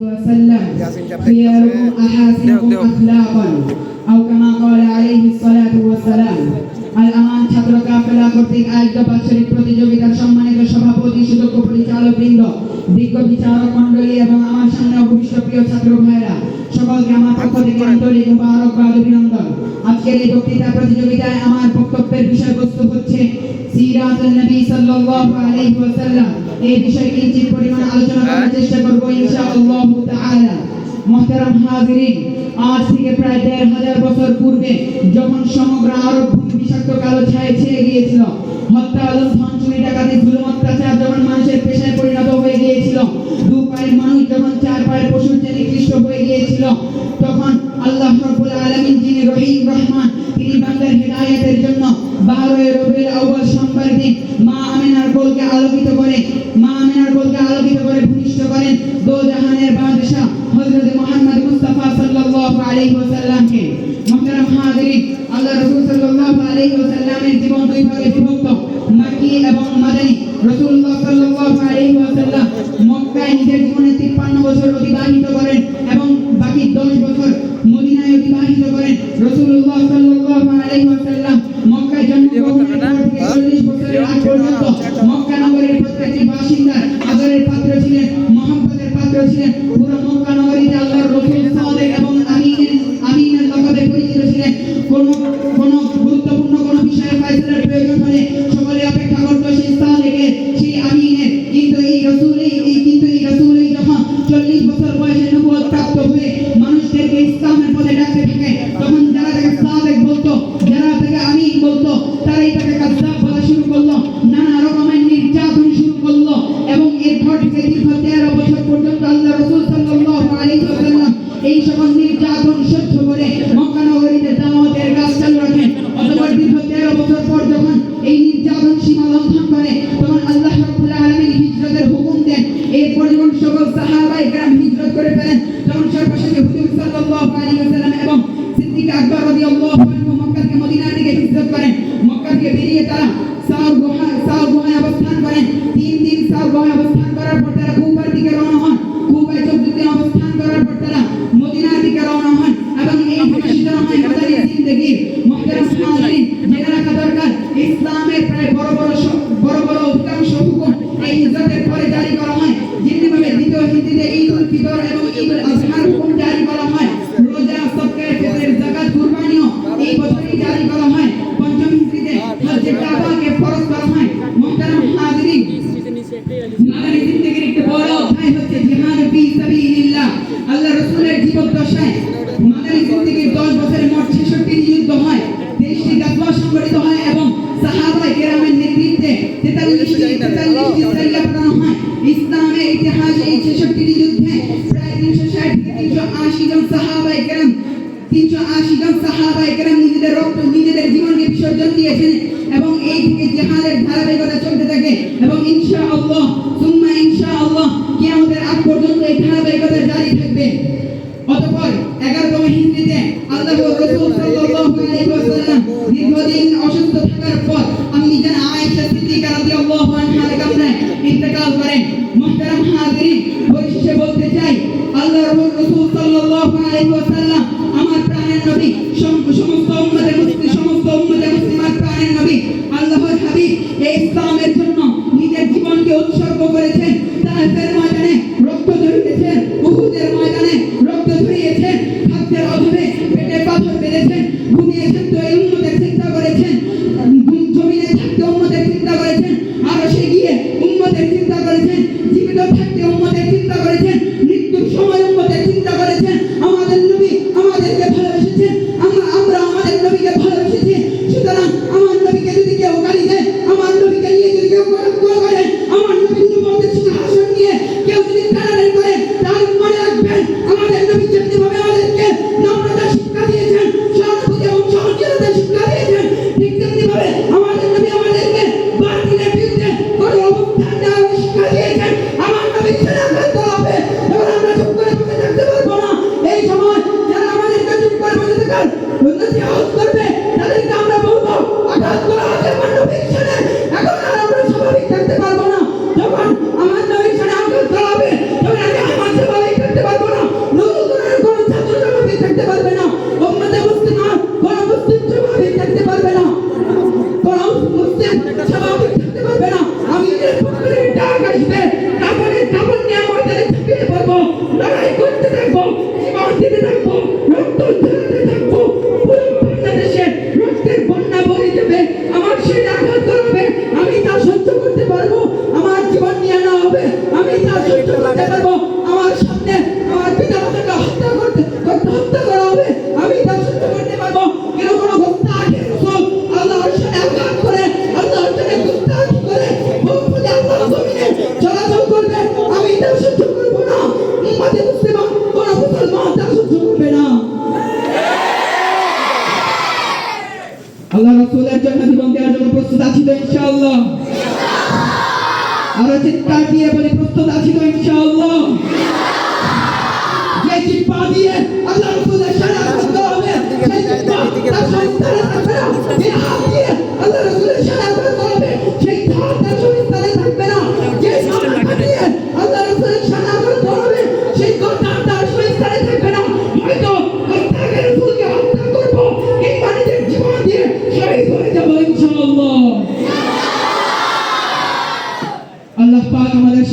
وسلم ياسين جاب خياركم ديو أحاسنكم ديو أخلاقا أو كما قال عليه الصلاة والسلام আল আমান ছাত্র কাফেলা কর্তৃক আয়োজিত বাৎসরিক প্রতিযোগিতার সম্মানিত সভাপতি সুদক্ষ পরিচালক বৃন্দ বিজ্ঞ বিচারক মন্ডলী এবং আমার সামনে অভূষ্ট প্রিয় ছাত্র ভাইরা সকলকে আমার পক্ষ থেকে আন্তরিক মুবারকবাদ অভিনন্দন আজকের এই বক্তৃতা প্রতিযোগিতায় আমার বক্তব্যের বিষয়বস্তু হচ্ছে সিরাতুন নবী সাল্লাল্লাহু আলাইহি ওয়াসাল্লাম এই বিষয়ে কিঞ্চিত পরিমাণ আলোচনা করার চেষ্টা করব ইনশাআল্লাহ তাআলা। মহতারাম হাজিরিন আজ থেকে প্রায় দেড় হাজার বছর পূর্বে যখন সমগ্র আরব ভূমি বিষাক্ত কালো ছায় ছেয়ে গিয়েছিল হত্যা লুণ্ঠন চুরি ডাকাতি জুলুম অত্যাচার যখন মানুষের পেশায় পরিণত হয়ে গিয়েছিল দু পায়ের মানুষ যখন চার পায়ের পশুর চেয়ে নিকৃষ্ট হয়ে গিয়েছিল তখন আল্লাহ রাব্বুল আলামিন যিনি রহিম রহমান তিনি বান্দার হেদায়েতের জন্য বারোই রবিউল আউয়াল সোমবার দিন মা আলোকিত করে, মা আমিনার কোলকে আলোকিত করে ভূমিষ্ঠ করেন দো জাহানের বাদশাহ হযরত মুহাম্মদ মুস্তাফা সাল্লাল্লাহু আলাইহি ওয়াসাল্লামকে। মুহতারাম আল্লাহ রাসূল সাল্লাল্লাহু আলাইহি ওয়াসাল্লামের জীবন দুই ভাগে বিভক্ত এবং রাসূলুল্লাহ সাল্লাল্লাহু আলাইহি ওয়াসাল্লাম মক্কায় নিজের জীবনে 53 বছর অতিবাহিত করেন সিদ্দিক আকবর রাদিয়াল্লাহু আনহু মক্কা থেকে মদিনার দিকে হিজরত করেন। মক্কা থেকে বেরিয়ে তারা সাউর গুহা সাউর গুহায় অবস্থান করেন। তিন দিন সাউর গুহায় অবস্থান করার পর তারা কুফার দিকে রওনা হন। কুফায় চোদ্দ দিন অবস্থান করার পর তারা মদিনার দিকে রওনা হন এবং এই থেকে সূচনা হয় মাদানী জিন্দেগির মুহতারাম হাজিরিন জেনে রাখা দরকার, ইসলামের প্রায় বড় বড় বড় বড় অধিকাংশ হুকুম এই হিজরতের পরে জারি করা হয়। যেমনিভাবে দ্বিতীয় হিজরিতে ঈদ উল ফিতর এবং ঈদ উল আজহার হুকুম জারি করা হয় রোজা সদকায়ে ফিতরের যাকাত কুরবানিও এই বছরই জারি করা হয় পঞ্চম হিজরিতে হজ্জে কাবাকে ফরজ করা হয় মুহতারাম হাজিরিন মাদানী জিন্দেগির একটি বড় অধ্যায় হচ্ছে জিহাদ ফি সাবিলিল্লাহ আল্লাহ রাসূলের জীবদ্দশায় মাদানী জিন্দেগির 10 বছরে মোট 66 যুদ্ধ 23টি গাজওয়া সংগঠিত হয় এবং সাহাবায়ে কেরামের নেতৃত্বে 43টি 43টি সারিয়া পাঠানো ইসলামের ইতিহাসে এই 66টি যুদ্ধে প্রায় 360 থেকে 380 জন সাহাবায়ে কেরাম 380 জন সাহাবায়ে কেরাম নিজেদের রক্ত নিজেদের জীবনকে বিসর্জন দিয়েছেন এবং এই থেকে জিহাদের ধারাবাহিকতা চলতে থাকে এবং ইনশাআল্লাহ সুম্মা ইনশাআল্লাহ কিয়ামতের আগ পর্যন্ত এই ধারাবাহিকতা জারি থাকবে অতঃপর এগারোতম হিজরিতে আল্লাহ রসুল সাল্লাল্লাহু আলাইহি ওয়াসাল্লাম দীর্ঘদিন অসুস্থ থাকার পর আম্মি জান আয়েশা সিদ্দিকা রাদিয়াল্লাহু আনহার কামরায় ইন্তেকাল করেন। মুহতারাম হাজিরিন পরিশেষে বলতে চাই আল্লাহ রসুল সাল্লাল্লাহু আলাইহি ওয়াসাল্লাম আমার প্রাণের নবী সমস্ত উম্মতের মুসলিম, সমস্ত উম্মতের মুসলিমার প্রাণের নবী, আল্লাহর হাবিব এই ইসলামের জন্য নিজের জীবনকে উৎসর্গ করেছেন। তাহের ময়দানে রক্ত ঝরিয়েছেন, উহুদের ময়দানে রক্ত ঝরিয়েছেন, খাদ্যের অভাবে পেটে পাথর বেঁধেছেন, ঘুমিয়েছেন তো এই উম্মতের আমাদের আছি তো ইনশাআল্লাহ। আরও চিৎকার দিয়ে বলি, প্রস্তুত আছি তো ইনশাআল্লাহ। যে চিৎপা দিয়ে আল্লাহ রসুলের সারা করতে হবে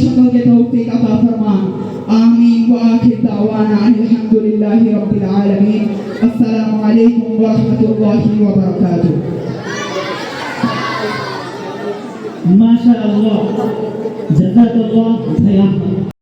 شكرك توفيق عطا فرمان آمين وآخر دعوانا عن الحمد لله رب العالمين السلام عليكم ورحمة الله وبركاته ما شاء الله جزاك الله خيرا